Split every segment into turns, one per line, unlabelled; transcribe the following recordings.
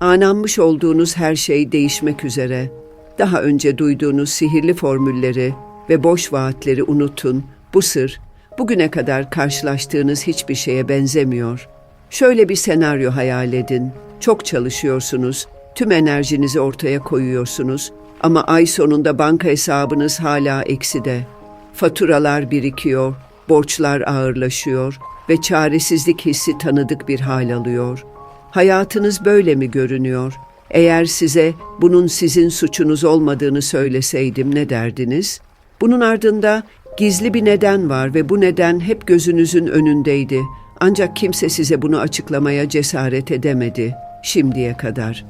Ananmış olduğunuz her şey değişmek üzere. Daha önce duyduğunuz sihirli formülleri ve boş vaatleri unutun. Bu sır, bugüne kadar karşılaştığınız hiçbir şeye benzemiyor. Şöyle bir senaryo hayal edin. Çok çalışıyorsunuz, tüm enerjinizi ortaya koyuyorsunuz ama ay sonunda banka hesabınız hala ekside. Faturalar birikiyor, borçlar ağırlaşıyor ve çaresizlik hissi tanıdık bir hal alıyor. Hayatınız böyle mi görünüyor? Eğer size bunun sizin suçunuz olmadığını söyleseydim ne derdiniz? Bunun ardında gizli bir neden var ve bu neden hep gözünüzün önündeydi. Ancak kimse size bunu açıklamaya cesaret edemedi şimdiye kadar.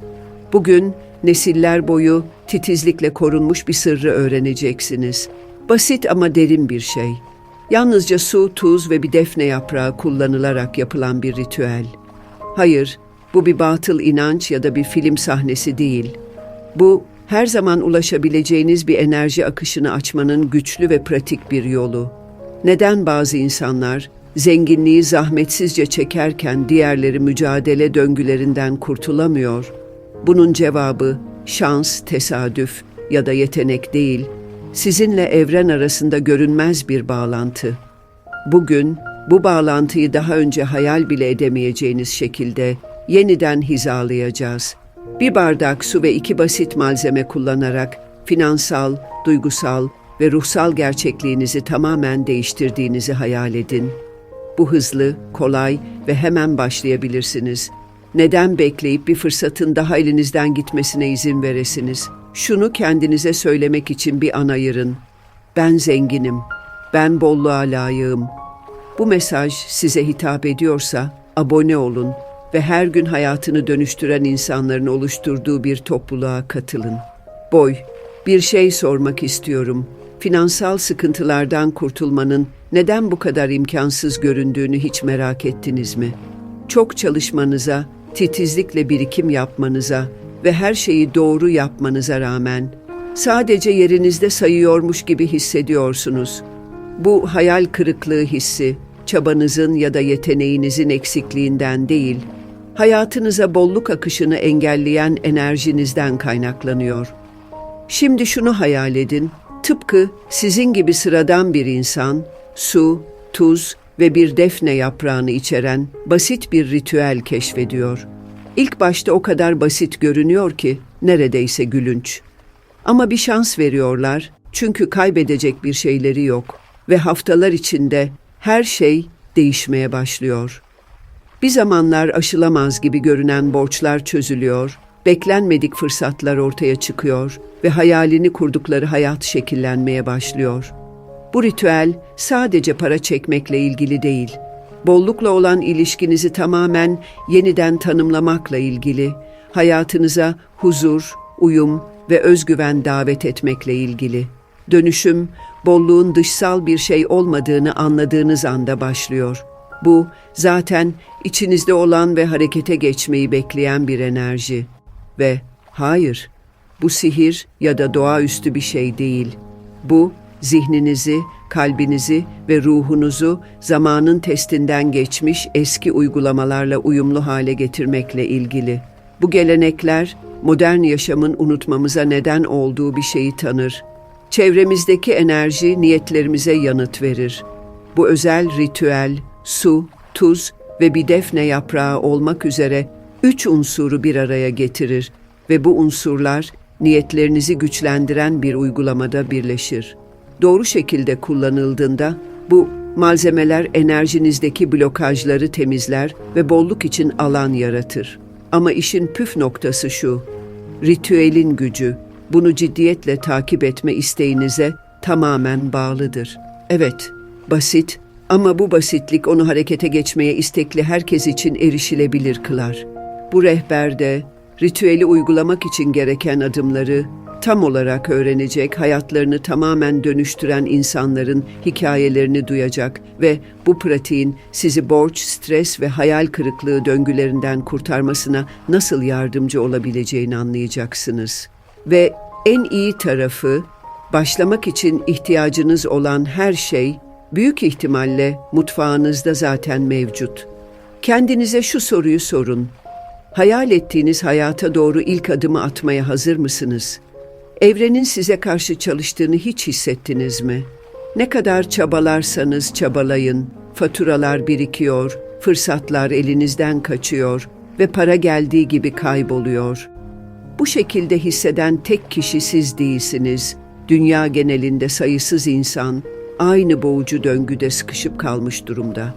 Bugün nesiller boyu titizlikle korunmuş bir sırrı öğreneceksiniz. Basit ama derin bir şey. Yalnızca su, tuz ve bir defne yaprağı kullanılarak yapılan bir ritüel. Hayır, bu bir batıl inanç ya da bir film sahnesi değil. Bu her zaman ulaşabileceğiniz bir enerji akışını açmanın güçlü ve pratik bir yolu. Neden bazı insanlar zenginliği zahmetsizce çekerken diğerleri mücadele döngülerinden kurtulamıyor? Bunun cevabı şans, tesadüf ya da yetenek değil, sizinle evren arasında görünmez bir bağlantı. Bugün bu bağlantıyı daha önce hayal bile edemeyeceğiniz şekilde yeniden hizalayacağız. Bir bardak su ve iki basit malzeme kullanarak finansal, duygusal ve ruhsal gerçekliğinizi tamamen değiştirdiğinizi hayal edin. Bu hızlı, kolay ve hemen başlayabilirsiniz. Neden bekleyip bir fırsatın daha elinizden gitmesine izin veresiniz? Şunu kendinize söylemek için bir an ayırın. Ben zenginim. Ben bolluğa layığım. Bu mesaj size hitap ediyorsa abone olun ve her gün hayatını dönüştüren insanların oluşturduğu bir topluluğa katılın. Boy, bir şey sormak istiyorum. Finansal sıkıntılardan kurtulmanın neden bu kadar imkansız göründüğünü hiç merak ettiniz mi? Çok çalışmanıza, titizlikle birikim yapmanıza ve her şeyi doğru yapmanıza rağmen sadece yerinizde sayıyormuş gibi hissediyorsunuz. Bu hayal kırıklığı hissi, çabanızın ya da yeteneğinizin eksikliğinden değil, hayatınıza bolluk akışını engelleyen enerjinizden kaynaklanıyor. Şimdi şunu hayal edin, tıpkı sizin gibi sıradan bir insan, su, tuz ve bir defne yaprağını içeren basit bir ritüel keşfediyor. İlk başta o kadar basit görünüyor ki neredeyse gülünç. Ama bir şans veriyorlar çünkü kaybedecek bir şeyleri yok ve haftalar içinde her şey değişmeye başlıyor. Bir zamanlar aşılamaz gibi görünen borçlar çözülüyor, beklenmedik fırsatlar ortaya çıkıyor ve hayalini kurdukları hayat şekillenmeye başlıyor. Bu ritüel sadece para çekmekle ilgili değil, bollukla olan ilişkinizi tamamen yeniden tanımlamakla ilgili, hayatınıza huzur, uyum ve özgüven davet etmekle ilgili. Dönüşüm, bolluğun dışsal bir şey olmadığını anladığınız anda başlıyor. Bu zaten içinizde olan ve harekete geçmeyi bekleyen bir enerji. Ve hayır, bu sihir ya da doğaüstü bir şey değil. Bu zihninizi, kalbinizi ve ruhunuzu zamanın testinden geçmiş eski uygulamalarla uyumlu hale getirmekle ilgili. Bu gelenekler modern yaşamın unutmamıza neden olduğu bir şeyi tanır. Çevremizdeki enerji niyetlerimize yanıt verir. Bu özel ritüel, su, tuz ve bir defne yaprağı olmak üzere üç unsuru bir araya getirir ve bu unsurlar niyetlerinizi güçlendiren bir uygulamada birleşir. Doğru şekilde kullanıldığında bu malzemeler enerjinizdeki blokajları temizler ve bolluk için alan yaratır. Ama işin püf noktası şu, ritüelin gücü, bunu ciddiyetle takip etme isteğinize tamamen bağlıdır. Evet, basit ama bu basitlik onu harekete geçmeye istekli herkes için erişilebilir kılar. Bu rehberde ritüeli uygulamak için gereken adımları tam olarak öğrenecek, hayatlarını tamamen dönüştüren insanların hikayelerini duyacak ve bu pratiğin sizi borç, stres ve hayal kırıklığı döngülerinden kurtarmasına nasıl yardımcı olabileceğini anlayacaksınız. Ve en iyi tarafı, başlamak için ihtiyacınız olan her şey büyük ihtimalle mutfağınızda zaten mevcut. Kendinize şu soruyu sorun. Hayal ettiğiniz hayata doğru ilk adımı atmaya hazır mısınız? Evrenin size karşı çalıştığını hiç hissettiniz mi? Ne kadar çabalarsanız çabalayın, faturalar birikiyor, fırsatlar elinizden kaçıyor ve para geldiği gibi kayboluyor. Bu şekilde hisseden tek kişi siz değilsiniz. Dünya genelinde sayısız insan aynı boğucu döngüde sıkışıp kalmış durumda.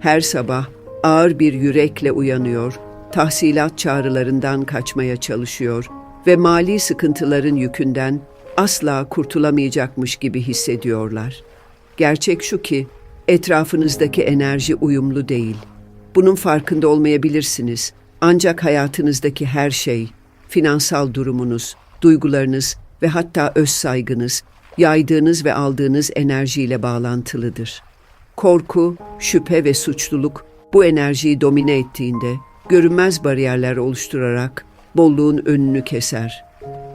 Her sabah ağır bir yürekle uyanıyor, tahsilat çağrılarından kaçmaya çalışıyor ve mali sıkıntıların yükünden asla kurtulamayacakmış gibi hissediyorlar. Gerçek şu ki etrafınızdaki enerji uyumlu değil. Bunun farkında olmayabilirsiniz. Ancak hayatınızdaki her şey, finansal durumunuz, duygularınız ve hatta öz saygınız, yaydığınız ve aldığınız enerjiyle bağlantılıdır. Korku, şüphe ve suçluluk bu enerjiyi domine ettiğinde görünmez bariyerler oluşturarak bolluğun önünü keser.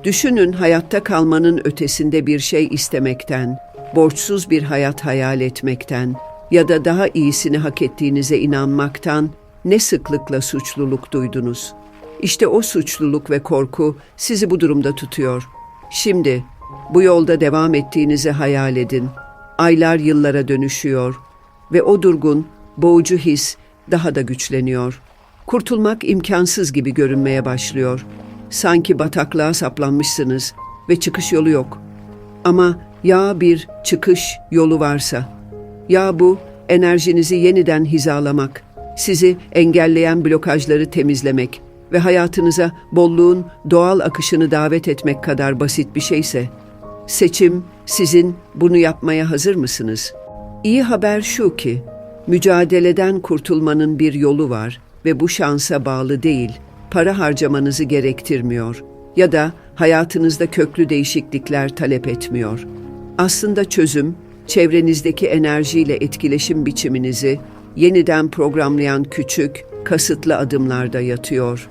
Düşünün hayatta kalmanın ötesinde bir şey istemekten, borçsuz bir hayat hayal etmekten ya da daha iyisini hak ettiğinize inanmaktan ne sıklıkla suçluluk duydunuz. İşte o suçluluk ve korku sizi bu durumda tutuyor. Şimdi bu yolda devam ettiğinizi hayal edin. Aylar yıllara dönüşüyor ve o durgun, boğucu his daha da güçleniyor. Kurtulmak imkansız gibi görünmeye başlıyor. Sanki bataklığa saplanmışsınız ve çıkış yolu yok. Ama ya bir çıkış yolu varsa? Ya bu enerjinizi yeniden hizalamak, sizi engelleyen blokajları temizlemek ve hayatınıza bolluğun doğal akışını davet etmek kadar basit bir şeyse? Seçim sizin bunu yapmaya hazır mısınız? İyi haber şu ki, mücadeleden kurtulmanın bir yolu var ve bu şansa bağlı değil, para harcamanızı gerektirmiyor ya da hayatınızda köklü değişiklikler talep etmiyor. Aslında çözüm, çevrenizdeki enerjiyle etkileşim biçiminizi yeniden programlayan küçük, kasıtlı adımlarda yatıyor.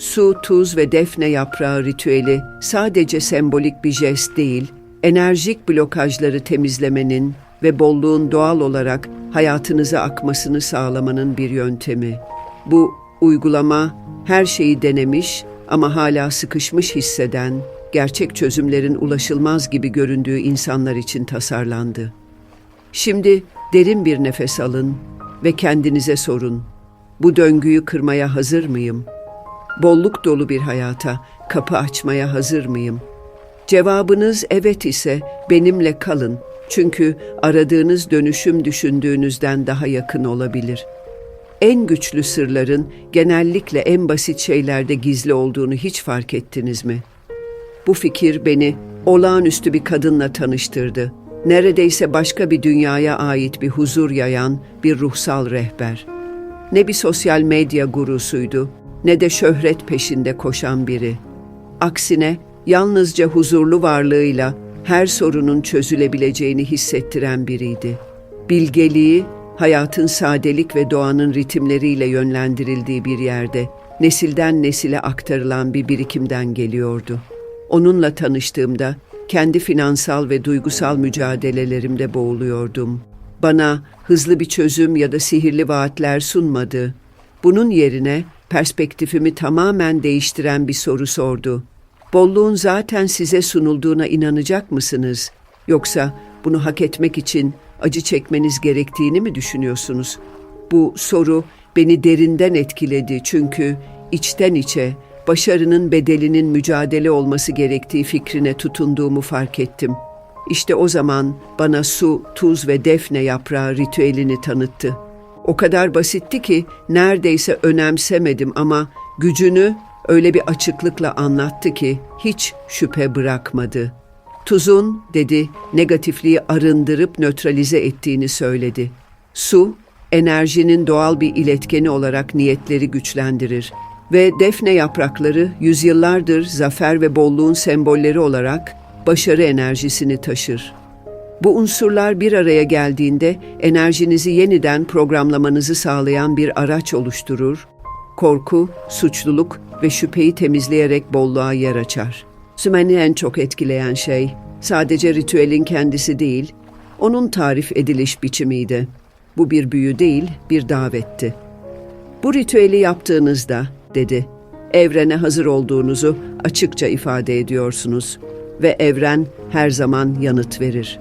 Su, tuz ve defne yaprağı ritüeli sadece sembolik bir jest değil, enerjik blokajları temizlemenin ve bolluğun doğal olarak hayatınıza akmasını sağlamanın bir yöntemi. Bu uygulama her şeyi denemiş ama hala sıkışmış hisseden, gerçek çözümlerin ulaşılmaz gibi göründüğü insanlar için tasarlandı. Şimdi derin bir nefes alın ve kendinize sorun. Bu döngüyü kırmaya hazır mıyım? Bolluk dolu bir hayata kapı açmaya hazır mıyım? Cevabınız evet ise benimle kalın. Çünkü aradığınız dönüşüm düşündüğünüzden daha yakın olabilir. En güçlü sırların genellikle en basit şeylerde gizli olduğunu hiç fark ettiniz mi? Bu fikir beni olağanüstü bir kadınla tanıştırdı. Neredeyse başka bir dünyaya ait bir huzur yayan bir ruhsal rehber. Ne bir sosyal medya gurusuydu, ne de şöhret peşinde koşan biri. Aksine yalnızca huzurlu varlığıyla her sorunun çözülebileceğini hissettiren biriydi. Bilgeliği, hayatın sadelik ve doğanın ritimleriyle yönlendirildiği bir yerde, nesilden nesile aktarılan bir birikimden geliyordu. Onunla tanıştığımda kendi finansal ve duygusal mücadelelerimde boğuluyordum. Bana hızlı bir çözüm ya da sihirli vaatler sunmadı. Bunun yerine perspektifimi tamamen değiştiren bir soru sordu. Bolluğun zaten size sunulduğuna inanacak mısınız? Yoksa bunu hak etmek için acı çekmeniz gerektiğini mi düşünüyorsunuz? Bu soru beni derinden etkiledi çünkü içten içe başarının bedelinin mücadele olması gerektiği fikrine tutunduğumu fark ettim. İşte o zaman bana su, tuz ve defne yaprağı ritüelini tanıttı. O kadar basitti ki neredeyse önemsemedim ama gücünü öyle bir açıklıkla anlattı ki hiç şüphe bırakmadı. Tuzun, dedi, negatifliği arındırıp nötralize ettiğini söyledi. Su, enerjinin doğal bir iletkeni olarak niyetleri güçlendirir ve defne yaprakları yüzyıllardır zafer ve bolluğun sembolleri olarak başarı enerjisini taşır. Bu unsurlar bir araya geldiğinde enerjinizi yeniden programlamanızı sağlayan bir araç oluşturur. Korku, suçluluk ve şüpheyi temizleyerek bolluğa yer açar. Sümen'i en çok etkileyen şey sadece ritüelin kendisi değil, onun tarif ediliş biçimiydi. Bu bir büyü değil, bir davetti. Bu ritüeli yaptığınızda dedi. Evrene hazır olduğunuzu açıkça ifade ediyorsunuz ve evren her zaman yanıt verir.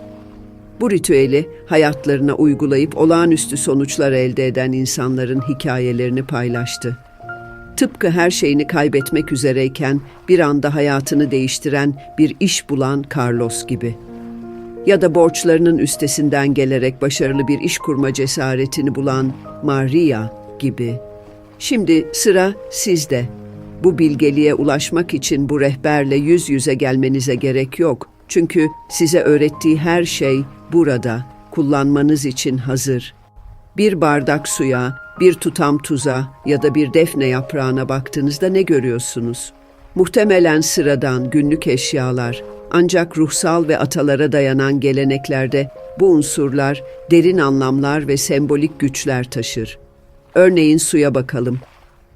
Bu ritüeli hayatlarına uygulayıp olağanüstü sonuçlar elde eden insanların hikayelerini paylaştı. Tıpkı her şeyini kaybetmek üzereyken bir anda hayatını değiştiren bir iş bulan Carlos gibi. Ya da borçlarının üstesinden gelerek başarılı bir iş kurma cesaretini bulan Maria gibi. Şimdi sıra sizde. Bu bilgeliğe ulaşmak için bu rehberle yüz yüze gelmenize gerek yok. Çünkü size öğrettiği her şey burada, kullanmanız için hazır. Bir bardak suya, bir tutam tuza ya da bir defne yaprağına baktığınızda ne görüyorsunuz? Muhtemelen sıradan günlük eşyalar, ancak ruhsal ve atalara dayanan geleneklerde bu unsurlar derin anlamlar ve sembolik güçler taşır. Örneğin suya bakalım.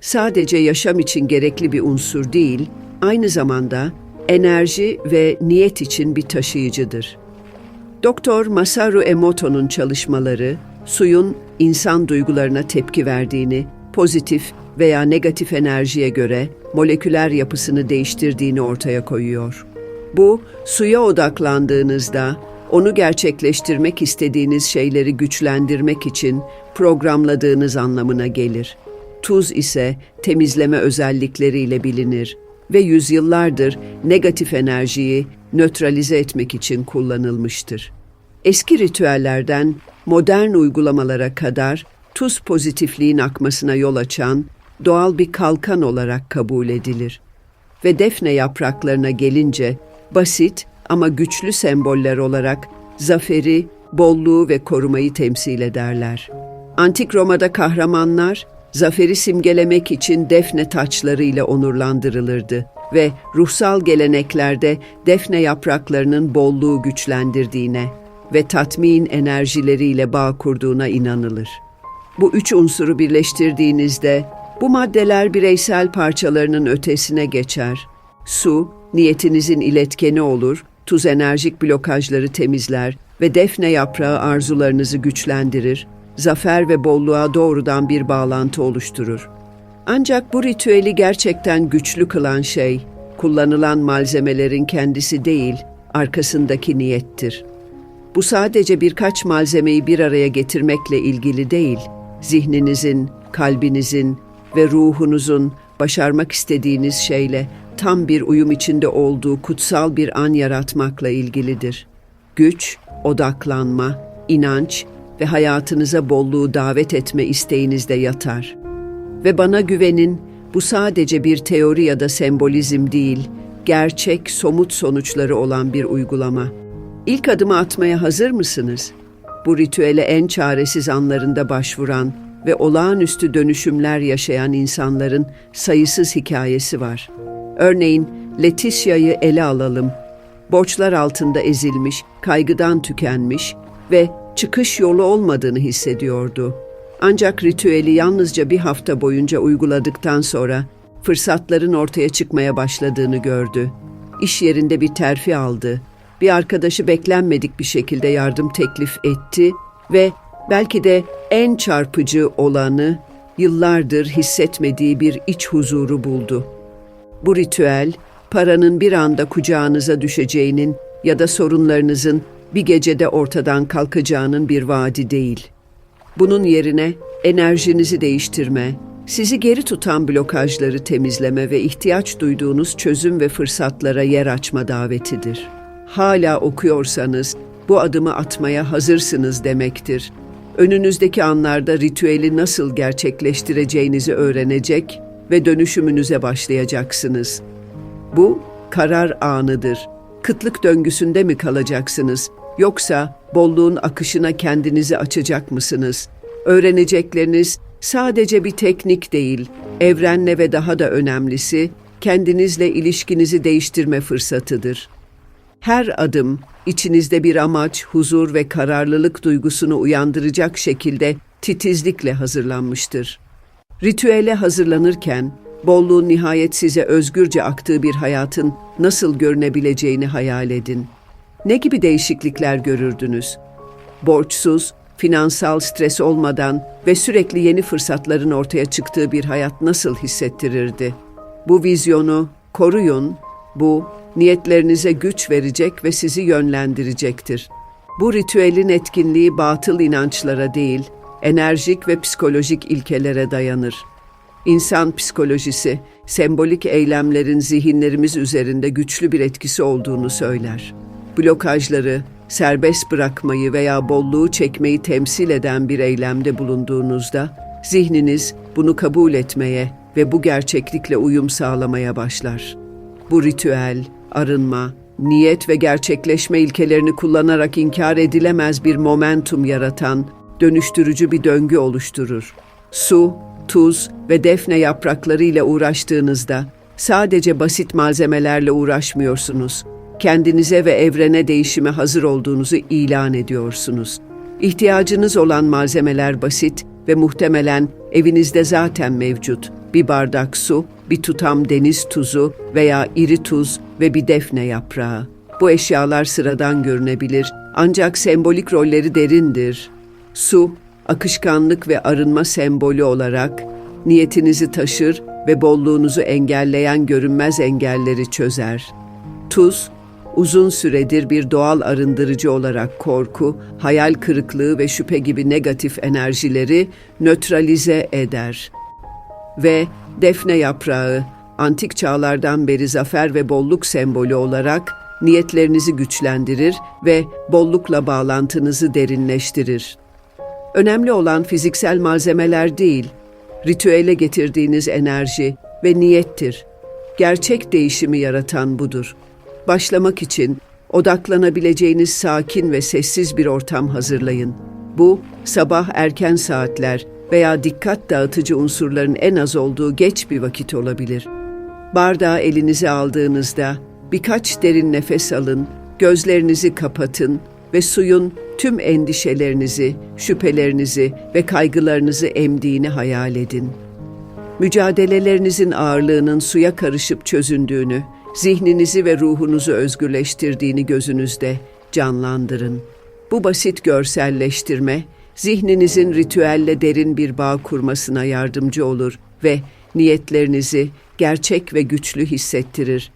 Sadece yaşam için gerekli bir unsur değil, aynı zamanda enerji ve niyet için bir taşıyıcıdır. Doktor Masaru Emoto'nun çalışmaları, suyun insan duygularına tepki verdiğini, pozitif veya negatif enerjiye göre moleküler yapısını değiştirdiğini ortaya koyuyor. Bu, suya odaklandığınızda onu gerçekleştirmek istediğiniz şeyleri güçlendirmek için programladığınız anlamına gelir. Tuz ise temizleme özellikleriyle bilinir ve yüzyıllardır negatif enerjiyi nötralize etmek için kullanılmıştır. Eski ritüellerden modern uygulamalara kadar tuz pozitifliğin akmasına yol açan doğal bir kalkan olarak kabul edilir. Ve defne yapraklarına gelince basit ama güçlü semboller olarak zaferi, bolluğu ve korumayı temsil ederler. Antik Roma'da kahramanlar zaferi simgelemek için defne taçlarıyla onurlandırılırdı ve ruhsal geleneklerde defne yapraklarının bolluğu güçlendirdiğine ve tatmin enerjileriyle bağ kurduğuna inanılır. Bu üç unsuru birleştirdiğinizde bu maddeler bireysel parçalarının ötesine geçer. Su, niyetinizin iletkeni olur, tuz enerjik blokajları temizler ve defne yaprağı arzularınızı güçlendirir, zafer ve bolluğa doğrudan bir bağlantı oluşturur. Ancak bu ritüeli gerçekten güçlü kılan şey, kullanılan malzemelerin kendisi değil, arkasındaki niyettir. Bu sadece birkaç malzemeyi bir araya getirmekle ilgili değil, zihninizin, kalbinizin ve ruhunuzun başarmak istediğiniz şeyle tam bir uyum içinde olduğu kutsal bir an yaratmakla ilgilidir. Güç, odaklanma, inanç ve hayatınıza bolluğu davet etme isteğinizde yatar. Ve bana güvenin, bu sadece bir teori ya da sembolizm değil, gerçek, somut sonuçları olan bir uygulama. İlk adımı atmaya hazır mısınız? Bu ritüele en çaresiz anlarında başvuran ve olağanüstü dönüşümler yaşayan insanların sayısız hikayesi var. Örneğin Leticia'yı ele alalım. Borçlar altında ezilmiş, kaygıdan tükenmiş ve çıkış yolu olmadığını hissediyordu. Ancak ritüeli yalnızca bir hafta boyunca uyguladıktan sonra fırsatların ortaya çıkmaya başladığını gördü. İş yerinde bir terfi aldı. Bir arkadaşı beklenmedik bir şekilde yardım teklif etti ve belki de en çarpıcı olanı yıllardır hissetmediği bir iç huzuru buldu. Bu ritüel, paranın bir anda kucağınıza düşeceğinin ya da sorunlarınızın bir gecede ortadan kalkacağının bir vaadi değil. Bunun yerine enerjinizi değiştirme, sizi geri tutan blokajları temizleme ve ihtiyaç duyduğunuz çözüm ve fırsatlara yer açma davetidir. Hala okuyorsanız bu adımı atmaya hazırsınız demektir. Önünüzdeki anlarda ritüeli nasıl gerçekleştireceğinizi öğrenecek ve dönüşümünüze başlayacaksınız. Bu karar anıdır. Kıtlık döngüsünde mi kalacaksınız yoksa bolluğun akışına kendinizi açacak mısınız? Öğrenecekleriniz sadece bir teknik değil, evrenle ve daha da önemlisi kendinizle ilişkinizi değiştirme fırsatıdır. Her adım içinizde bir amaç, huzur ve kararlılık duygusunu uyandıracak şekilde titizlikle hazırlanmıştır. Ritüele hazırlanırken bolluğun nihayet size özgürce aktığı bir hayatın nasıl görünebileceğini hayal edin. Ne gibi değişiklikler görürdünüz? Borçsuz, finansal stres olmadan ve sürekli yeni fırsatların ortaya çıktığı bir hayat nasıl hissettirirdi? Bu vizyonu koruyun. Bu niyetlerinize güç verecek ve sizi yönlendirecektir. Bu ritüelin etkinliği batıl inançlara değil, enerjik ve psikolojik ilkelere dayanır. İnsan psikolojisi, sembolik eylemlerin zihinlerimiz üzerinde güçlü bir etkisi olduğunu söyler. Blokajları, serbest bırakmayı veya bolluğu çekmeyi temsil eden bir eylemde bulunduğunuzda, zihniniz bunu kabul etmeye ve bu gerçeklikle uyum sağlamaya başlar. Bu ritüel, arınma, niyet ve gerçekleşme ilkelerini kullanarak inkar edilemez bir momentum yaratan, dönüştürücü bir döngü oluşturur. Su, tuz ve defne yaprakları ile uğraştığınızda sadece basit malzemelerle uğraşmıyorsunuz. Kendinize ve evrene değişime hazır olduğunuzu ilan ediyorsunuz. İhtiyacınız olan malzemeler basit ve muhtemelen evinizde zaten mevcut. Bir bardak su, bir tutam deniz tuzu veya iri tuz ve bir defne yaprağı. Bu eşyalar sıradan görünebilir ancak sembolik rolleri derindir. Su, akışkanlık ve arınma sembolü olarak niyetinizi taşır ve bolluğunuzu engelleyen görünmez engelleri çözer. Tuz, uzun süredir bir doğal arındırıcı olarak korku, hayal kırıklığı ve şüphe gibi negatif enerjileri nötralize eder. Ve defne yaprağı, antik çağlardan beri zafer ve bolluk sembolü olarak niyetlerinizi güçlendirir ve bollukla bağlantınızı derinleştirir. Önemli olan fiziksel malzemeler değil, ritüele getirdiğiniz enerji ve niyettir. Gerçek değişimi yaratan budur. Başlamak için odaklanabileceğiniz sakin ve sessiz bir ortam hazırlayın. Bu, sabah erken saatler veya dikkat dağıtıcı unsurların en az olduğu geç bir vakit olabilir. Bardağı elinize aldığınızda birkaç derin nefes alın, gözlerinizi kapatın ve suyun tüm endişelerinizi, şüphelerinizi ve kaygılarınızı emdiğini hayal edin. Mücadelelerinizin ağırlığının suya karışıp çözündüğünü, zihninizi ve ruhunuzu özgürleştirdiğini gözünüzde canlandırın. Bu basit görselleştirme, zihninizin ritüelle derin bir bağ kurmasına yardımcı olur ve niyetlerinizi gerçek ve güçlü hissettirir.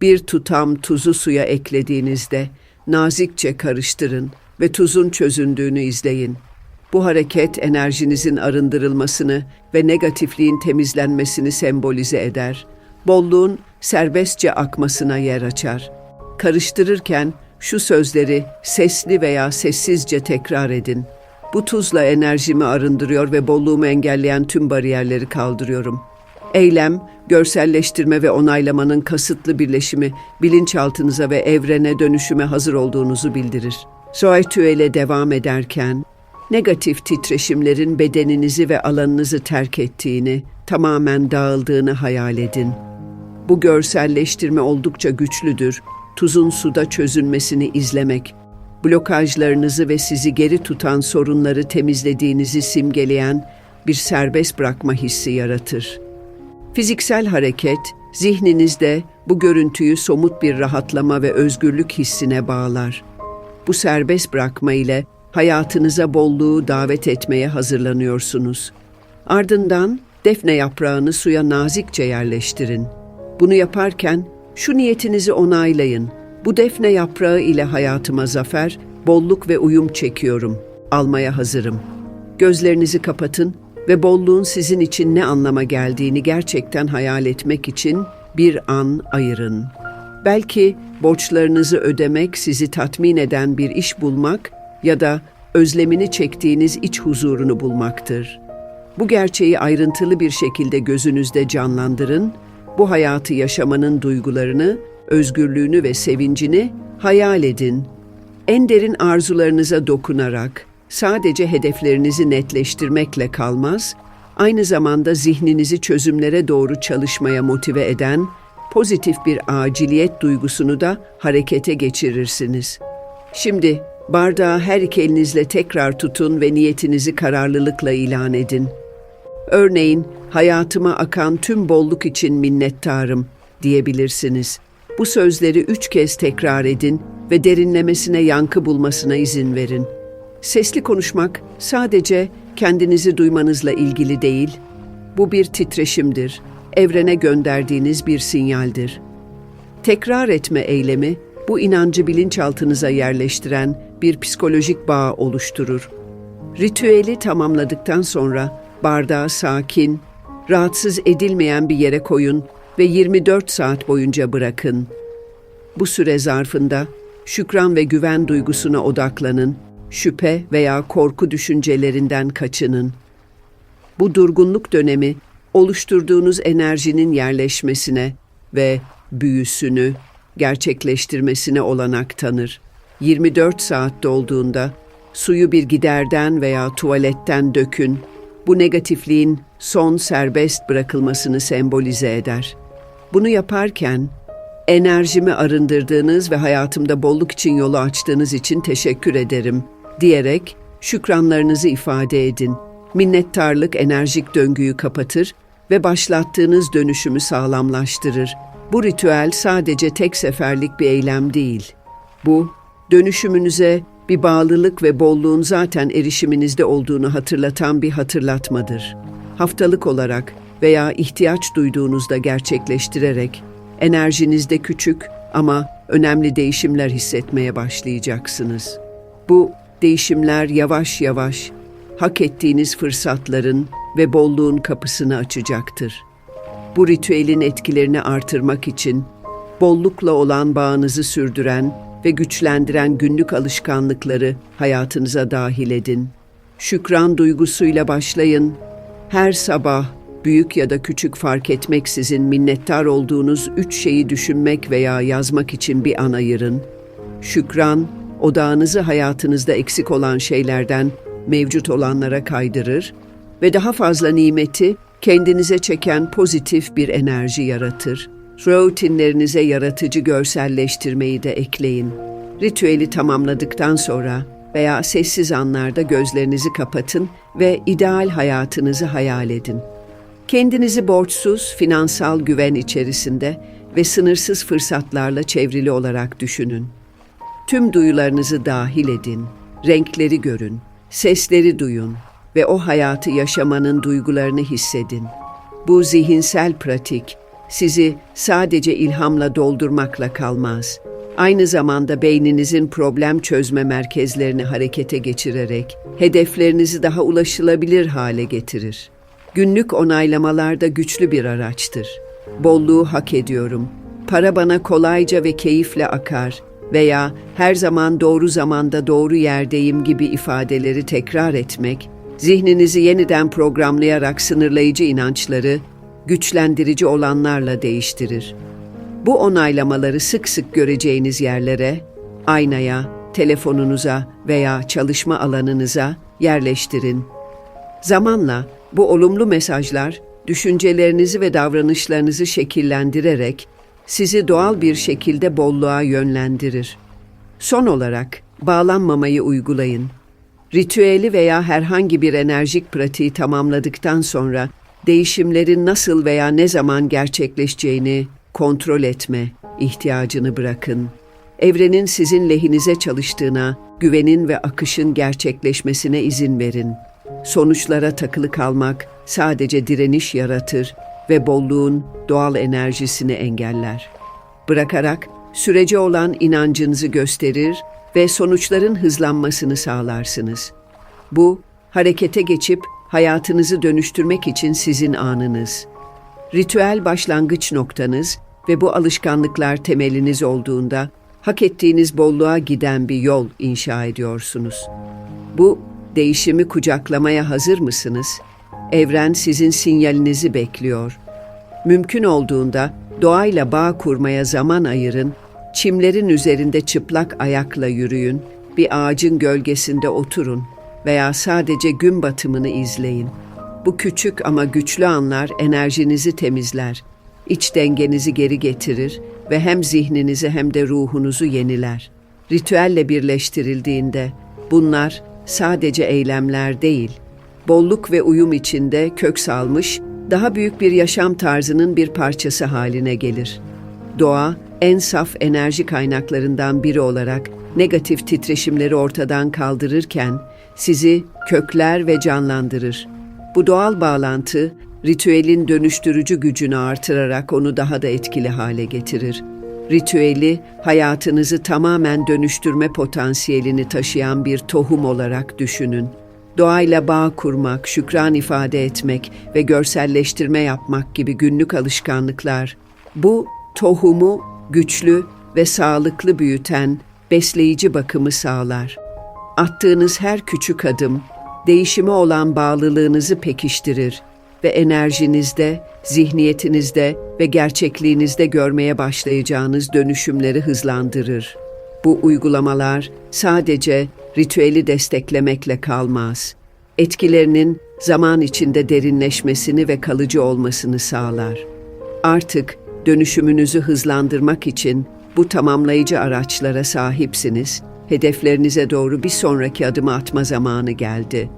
Bir tutam tuzu suya eklediğinizde nazikçe karıştırın ve tuzun çözündüğünü izleyin. Bu hareket enerjinizin arındırılmasını ve negatifliğin temizlenmesini sembolize eder. Bolluğun serbestçe akmasına yer açar. Karıştırırken şu sözleri sesli veya sessizce tekrar edin. Bu tuzla enerjimi arındırıyor ve bolluğumu engelleyen tüm bariyerleri kaldırıyorum. Eylem, görselleştirme ve onaylamanın kasıtlı birleşimi bilinçaltınıza ve evrene dönüşüme hazır olduğunuzu bildirir. Ritüele devam ederken, negatif titreşimlerin bedeninizi ve alanınızı terk ettiğini, tamamen dağıldığını hayal edin. Bu görselleştirme oldukça güçlüdür. Tuzun suda çözülmesini izlemek, blokajlarınızı ve sizi geri tutan sorunları temizlediğinizi simgeleyen bir serbest bırakma hissi yaratır. Fiziksel hareket, zihninizde bu görüntüyü somut bir rahatlama ve özgürlük hissine bağlar. Bu serbest bırakma ile hayatınıza bolluğu davet etmeye hazırlanıyorsunuz. Ardından defne yaprağını suya nazikçe yerleştirin. Bunu yaparken şu niyetinizi onaylayın. Bu defne yaprağı ile hayatıma zafer, bolluk ve uyum çekiyorum. Almaya hazırım. Gözlerinizi kapatın ve bolluğun sizin için ne anlama geldiğini gerçekten hayal etmek için bir an ayırın. Belki borçlarınızı ödemek, sizi tatmin eden bir iş bulmak ya da özlemini çektiğiniz iç huzurunu bulmaktır. Bu gerçeği ayrıntılı bir şekilde gözünüzde canlandırın, bu hayatı yaşamanın duygularını, özgürlüğünü ve sevincini hayal edin. En derin arzularınıza dokunarak, sadece hedeflerinizi netleştirmekle kalmaz, aynı zamanda zihninizi çözümlere doğru çalışmaya motive eden pozitif bir aciliyet duygusunu da harekete geçirirsiniz. Şimdi bardağı her iki elinizle tekrar tutun ve niyetinizi kararlılıkla ilan edin. Örneğin, hayatıma akan tüm bolluk için minnettarım diyebilirsiniz. Bu sözleri üç kez tekrar edin ve derinlemesine yankı bulmasına izin verin.'' Sesli konuşmak sadece kendinizi duymanızla ilgili değil, bu bir titreşimdir, evrene gönderdiğiniz bir sinyaldir. Tekrar etme eylemi, bu inancı bilinçaltınıza yerleştiren bir psikolojik bağ oluşturur. Ritüeli tamamladıktan sonra bardağı sakin, rahatsız edilmeyen bir yere koyun ve 24 saat boyunca bırakın. Bu süre zarfında şükran ve güven duygusuna odaklanın, şüphe veya korku düşüncelerinden kaçının. Bu durgunluk dönemi oluşturduğunuz enerjinin yerleşmesine ve büyüsünü gerçekleştirmesine olanak tanır. 24 saat dolduğunda suyu bir giderden veya tuvaletten dökün. Bu negatifliğin son serbest bırakılmasını sembolize eder. Bunu yaparken enerjimi arındırdığınız ve hayatımda bolluk için yolu açtığınız için teşekkür ederim diyerek şükranlarınızı ifade edin. Minnettarlık enerjik döngüyü kapatır ve başlattığınız dönüşümü sağlamlaştırır. Bu ritüel sadece tek seferlik bir eylem değil. Bu, dönüşümünüze bir bağlılık ve bolluğun zaten erişiminizde olduğunu hatırlatan bir hatırlatmadır. Haftalık olarak veya ihtiyaç duyduğunuzda gerçekleştirerek enerjinizde küçük ama önemli değişimler hissetmeye başlayacaksınız. Bu değişimler yavaş yavaş hak ettiğiniz fırsatların ve bolluğun kapısını açacaktır. Bu ritüelin etkilerini artırmak için bollukla olan bağınızı sürdüren ve güçlendiren günlük alışkanlıkları hayatınıza dahil edin. Şükran duygusuyla başlayın. Her sabah büyük ya da küçük fark etmeksizin minnettar olduğunuz üç şeyi düşünmek veya yazmak için bir an ayırın. Şükran, odağınızı hayatınızda eksik olan şeylerden mevcut olanlara kaydırır ve daha fazla nimeti kendinize çeken pozitif bir enerji yaratır. Rutinlerinize yaratıcı görselleştirmeyi de ekleyin. Ritüeli tamamladıktan sonra veya sessiz anlarda gözlerinizi kapatın ve ideal hayatınızı hayal edin. Kendinizi borçsuz, finansal güven içerisinde ve sınırsız fırsatlarla çevrili olarak düşünün. Tüm duyularınızı dahil edin, renkleri görün, sesleri duyun ve o hayatı yaşamanın duygularını hissedin. Bu zihinsel pratik sizi sadece ilhamla doldurmakla kalmaz. Aynı zamanda beyninizin problem çözme merkezlerini harekete geçirerek hedeflerinizi daha ulaşılabilir hale getirir. Günlük onaylamalar da güçlü bir araçtır. Bolluğu hak ediyorum. Para bana kolayca ve keyifle akar veya her zaman doğru zamanda doğru yerdeyim gibi ifadeleri tekrar etmek, zihninizi yeniden programlayarak sınırlayıcı inançları güçlendirici olanlarla değiştirir. Bu onaylamaları sık sık göreceğiniz yerlere, aynaya, telefonunuza veya çalışma alanınıza yerleştirin. Zamanla bu olumlu mesajlar düşüncelerinizi ve davranışlarınızı şekillendirerek sizi doğal bir şekilde bolluğa yönlendirir. Son olarak bağlanmamayı uygulayın. Ritüeli veya herhangi bir enerjik pratiği tamamladıktan sonra değişimlerin nasıl veya ne zaman gerçekleşeceğini kontrol etme ihtiyacını bırakın. Evrenin sizin lehinize çalıştığına, güvenin ve akışın gerçekleşmesine izin verin. Sonuçlara takılı kalmak sadece direniş yaratır ve bolluğun doğal enerjisini engeller. Bırakarak sürece olan inancınızı gösterir ve sonuçların hızlanmasını sağlarsınız. Bu, harekete geçip hayatınızı dönüştürmek için sizin anınız. Ritüel başlangıç noktanız ve bu alışkanlıklar temeliniz olduğunda hak ettiğiniz bolluğa giden bir yol inşa ediyorsunuz. Bu değişimi kucaklamaya hazır mısınız? Evren sizin sinyalinizi bekliyor. Mümkün olduğunda doğayla bağ kurmaya zaman ayırın, çimlerin üzerinde çıplak ayakla yürüyün, bir ağacın gölgesinde oturun veya sadece gün batımını izleyin. Bu küçük ama güçlü anlar enerjinizi temizler, iç dengenizi geri getirir ve hem zihninizi hem de ruhunuzu yeniler. Ritüelle birleştirildiğinde bunlar sadece eylemler değil, bolluk ve uyum içinde kök salmış, daha büyük bir yaşam tarzının bir parçası haline gelir. Doğa, en saf enerji kaynaklarından biri olarak negatif titreşimleri ortadan kaldırırken sizi kökler ve canlandırır. Bu doğal bağlantı ritüelin dönüştürücü gücünü artırarak onu daha da etkili hale getirir. Ritüeli hayatınızı tamamen dönüştürme potansiyelini taşıyan bir tohum olarak düşünün. Doğayla bağ kurmak, şükran ifade etmek ve görselleştirme yapmak gibi günlük alışkanlıklar bu tohumu güçlü ve sağlıklı büyüten besleyici bakımı sağlar. Attığınız her küçük adım değişime olan bağlılığınızı pekiştirir ve enerjinizde, zihniyetinizde ve gerçekliğinizde görmeye başlayacağınız dönüşümleri hızlandırır. Bu uygulamalar sadece ritüeli desteklemekle kalmaz. Etkilerinin zaman içinde derinleşmesini ve kalıcı olmasını sağlar. Artık dönüşümünüzü hızlandırmak için bu tamamlayıcı araçlara sahipsiniz. Hedeflerinize doğru bir sonraki adımı atma zamanı geldi.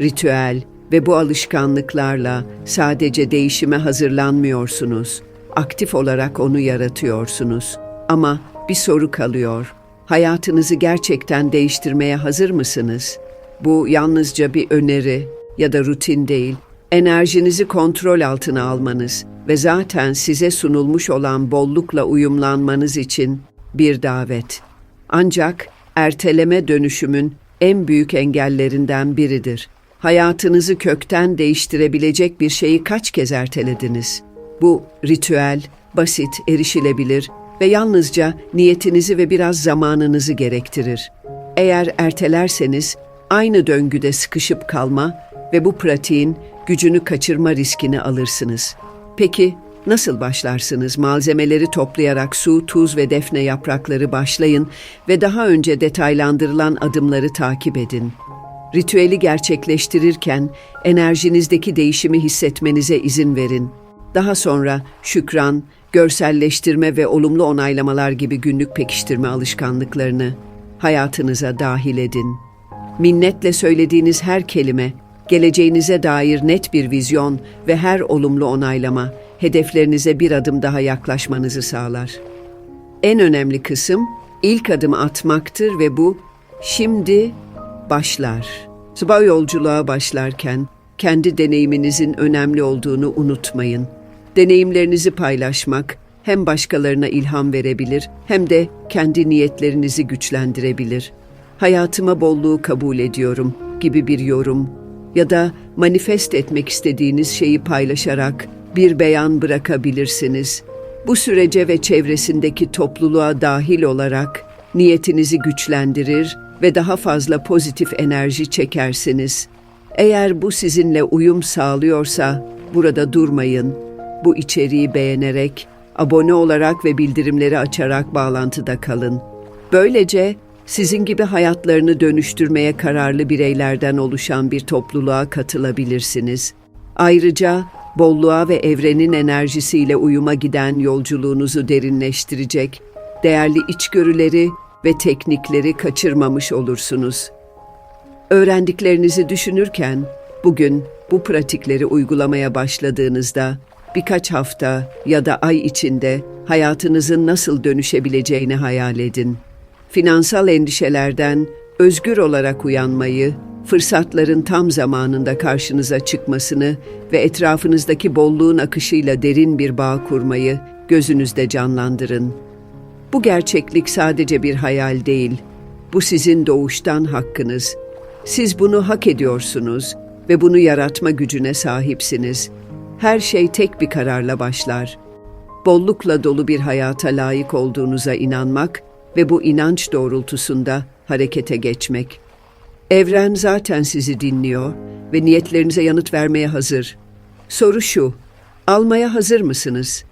Ritüel ve bu alışkanlıklarla sadece değişime hazırlanmıyorsunuz. Aktif olarak onu yaratıyorsunuz. Ama bir soru kalıyor. Hayatınızı gerçekten değiştirmeye hazır mısınız? Bu yalnızca bir öneri ya da rutin değil. Enerjinizi kontrol altına almanız ve zaten size sunulmuş olan bollukla uyumlanmanız için bir davet. Ancak erteleme dönüşümün en büyük engellerinden biridir. Hayatınızı kökten değiştirebilecek bir şeyi kaç kez ertelediniz? Bu ritüel, basit, erişilebilir ve yalnızca niyetinizi ve biraz zamanınızı gerektirir. Eğer ertelerseniz aynı döngüde sıkışıp kalma ve bu pratiğin gücünü kaçırma riskini alırsınız. Peki nasıl başlarsınız? Malzemeleri toplayarak su, tuz ve defne yaprakları başlayın ve daha önce detaylandırılan adımları takip edin. Ritüeli gerçekleştirirken enerjinizdeki değişimi hissetmenize izin verin. Daha sonra şükran, görselleştirme ve olumlu onaylamalar gibi günlük pekiştirme alışkanlıklarını hayatınıza dahil edin. Minnetle söylediğiniz her kelime, geleceğinize dair net bir vizyon ve her olumlu onaylama hedeflerinize bir adım daha yaklaşmanızı sağlar. En önemli kısım ilk adımı atmaktır ve bu şimdi başlar. Sabah yolculuğa başlarken kendi deneyiminizin önemli olduğunu unutmayın. Deneyimlerinizi paylaşmak hem başkalarına ilham verebilir hem de kendi niyetlerinizi güçlendirebilir. Hayatıma bolluğu kabul ediyorum gibi bir yorum ya da manifest etmek istediğiniz şeyi paylaşarak bir beyan bırakabilirsiniz. Bu sürece ve çevresindeki topluluğa dahil olarak niyetinizi güçlendirir ve daha fazla pozitif enerji çekersiniz. Eğer bu sizinle uyum sağlıyorsa burada durmayın. Bu içeriği beğenerek, abone olarak ve bildirimleri açarak bağlantıda kalın. Böylece sizin gibi hayatlarını dönüştürmeye kararlı bireylerden oluşan bir topluluğa katılabilirsiniz. Ayrıca bolluğa ve evrenin enerjisiyle uyuma giden yolculuğunuzu derinleştirecek, değerli içgörüleri ve teknikleri kaçırmamış olursunuz. Öğrendiklerinizi düşünürken bugün bu pratikleri uygulamaya başladığınızda birkaç hafta ya da ay içinde hayatınızın nasıl dönüşebileceğini hayal edin. Finansal endişelerden özgür olarak uyanmayı, fırsatların tam zamanında karşınıza çıkmasını ve etrafınızdaki bolluğun akışıyla derin bir bağ kurmayı gözünüzde canlandırın. Bu gerçeklik sadece bir hayal değil. Bu sizin doğuştan hakkınız. Siz bunu hak ediyorsunuz ve bunu yaratma gücüne sahipsiniz. Her şey tek bir kararla başlar. Bollukla dolu bir hayata layık olduğunuza inanmak ve bu inanç doğrultusunda harekete geçmek. Evren zaten sizi dinliyor ve niyetlerinize yanıt vermeye hazır. Soru şu, almaya hazır mısınız?